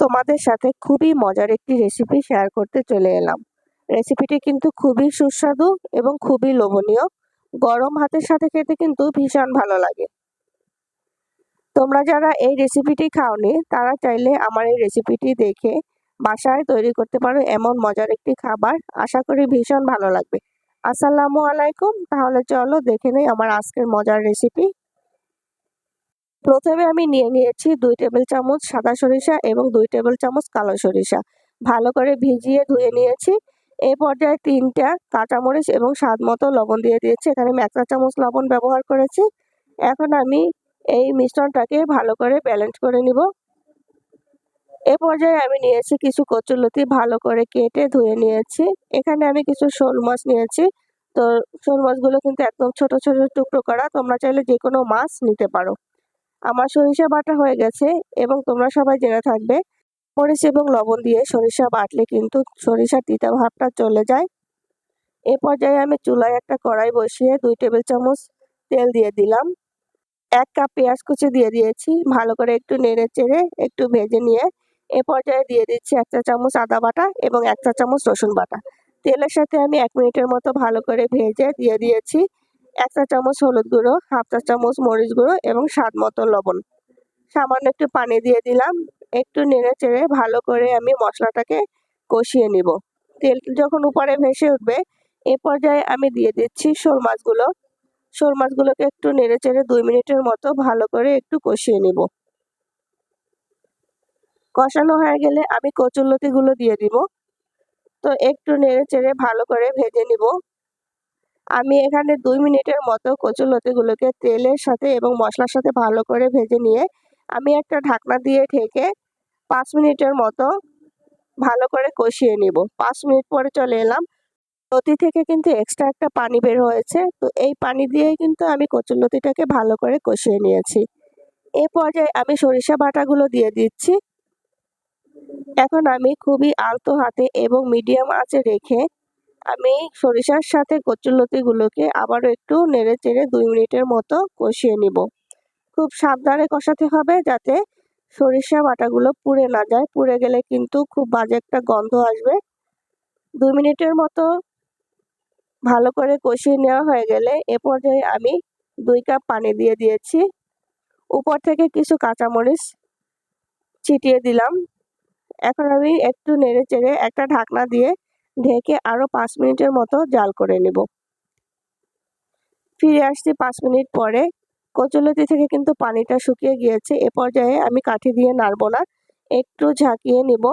তোমাদের সাথে খুবই মজার একটি রেসিপি শেয়ার করতে চলে এলাম। রেসিপিটি কিন্তু খুবই সুস্বাদু এবং খুবই লোভনীয়। গরম ভাতের সাথে খেতে কিন্তু ভীষণ ভালো লাগে। তোমরা যারা এই রেসিপিটি খাওনি, তারা চাইলে আমার এই রেসিপিটি দেখে বাসায় তৈরি করতে পারো এমন মজার একটি খাবার। আশা করি ভীষণ ভালো লাগবে। আসসালামু আলাইকুম, তাহলে চলো দেখে নেই আমার আজকের মজার রেসিপি প্রথমে আমি নিয়ে নিয়েছি দুই টেবিল চামচ সাদা সরিষা এবং দুই টেবিল চামচ কালো সরিষা। ভালো করে ভিজিয়ে ধুয়ে নিয়েছি। এই পর্যায়ে তিনটা কাঁচামরিচ এবং স্বাদ মতো লবণ দিয়ে দিয়েছি। এখানে আমি একটা চামচ লবণ ব্যবহার করেছি। এখন আমি এই মিশ্রণটাকে ভালো করে ব্যালেন্স করে নিব। এ পর্যায়ে আমি নিয়েছি কিছু কচুলতি ভালো করে কেটে ধুয়ে নিয়েছি। এখানে আমি কিছু শোল মাছ নিয়েছি। তো শোল মাছগুলো কিন্তু একদম ছোট ছোট টুকরো করা। তোমরা চাইলে যে কোনো মাছ নিতে পারো। আমার সরিষা বাটা হয়ে গেছে এবং তোমরা সবাই জেনে থাকবে, মরিচ এবং লবণ দিয়ে সরিষা বাটলে কিন্তু সরিষার তিতা ভাবটা চলে যায়। এ পর্যায়ে আমি চুলায় একটা কড়াই বসিয়ে দুই টেবিল চামচ তেল দিয়ে দিলাম। এক কাপ পেঁয়াজ কুচি দিয়ে দিয়েছি, ভালো করে একটু নেড়ে চেড়ে একটু ভেজে নিয়ে এ পর্যায়ে দিয়ে দিচ্ছি একটা চামচ আদা বাটা এবং একটা চামচ রসুন বাটা। তেলের সাথে আমি এক মিনিটের মতো ভালো করে ভেজে দিয়ে দিয়েছি। একটা চামচ হলুদ গুঁড়ো, হাফ চা চামচ মরিচ গুঁড়ো এবং স্বাদ মতো লবণ। সামান্য একটু পানি দিয়ে দিলাম। একটু নেড়ে চেড়ে ভালো করে আমি মশলাটাকে কষিয়ে নিব। তেল যখন উপরে ভেসে উঠবে, এ পর্যায়ে আমি দিয়ে দিচ্ছি শোল মাছগুলো। শোল মাছগুলোকে একটু নেড়ে চেড়ে দুই মিনিটের মতো ভালো করে একটু কষিয়ে নিব। কষানো হয়ে গেলে আমি কচুরলতিগুলো দিয়ে দিব। তো একটু নেড়ে চেড়ে ভালো করে ভেজে নিব। আমি এখানে দুই মিনিটের মতো কচুরলতিগুলোকে তেলের সাথে এবং মশলার সাথে ভালো করে ভেজে নিয়ে আমি একটা ঢাকনা দিয়ে ঢেকে পাঁচ মিনিটের মতো ভালো করে কষিয়ে নিব। পাঁচ মিনিট পরে চলে এলাম। লতি থেকে কিন্তু এক্সট্রা একটা পানি বের হয়েছে। তো এই পানি দিয়ে কিন্তু আমি কচুরলতিটাকে ভালো করে কষিয়ে নিয়েছি। এ পর্যায়ে আমি সরিষা বাটাগুলো দিয়ে দিচ্ছি। এখন আমি খুবই আলতো হাতে এবং মিডিয়াম আঁচে রেখে আমি সরিষার সাথে কচুরলতিগুলোকে আবারও একটু নেড়ে চেড়ে দুই মিনিটের মতো কষিয়ে নিব। খুব সাবধানে কষাতে হবে যাতে সরিষা বাটাগুলো পুড়ে না যায়। পুড়ে গেলে কিন্তু খুব বাজে একটা গন্ধ আসবে। দুই মিনিটের মতো ভালো করে কষিয়ে নেওয়া হয়ে গেলে এ পর্যায়ে আমি দুই কাপ পানি দিয়ে দিয়েছি। উপর থেকে কিছু কাঁচামরিচ ছিটিয়ে দিলাম। এখন আমি একটু নেড়ে চেড়ে একটা ঢাকনা দিয়ে ঢেকে আরও পাঁচ মিনিটের মতো জাল করে নেব। ফিরে আসছি পাঁচ মিনিট পরে। কচুলতি থেকে কিন্তু পানিটা শুকিয়ে গিয়েছে। এ পর্যায়ে আমি কাঠি দিয়ে নাড়ব না, একটু ঝাঁকিয়ে নিব।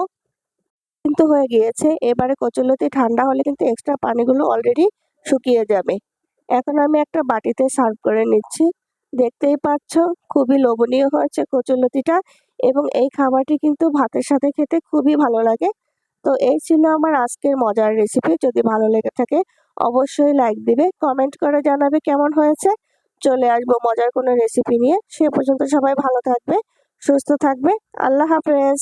কিন্তু হয়ে গিয়েছে। এবারে কচুলতি ঠান্ডা হলে কিন্তু এক্সট্রা পানিগুলো অলরেডি শুকিয়ে যাবে। এখন আমি একটা বাটিতে সার্ভ করে নিচ্ছি। দেখতেই পাচ্ছ, খুবই লোভনীয় হয়েছে কচুলতিটা এবং এই খাবারটি কিন্তু ভাতের সাথে খেতে খুবই ভালো লাগে। তো এই ছিল আমার আজকের মজার রেসিপি যদি ভালো লেগে থাকে অবশ্যই লাইক দিবে কমেন্ট করে জানাবে কেমন হয়েছে। চলে আসব মজার কোনো রেসিপি নিয়ে, সে পর্যন্ত সবাই ভালো থাকবে, সুস্থ থাকবে, আল্লাহ হাফেজ।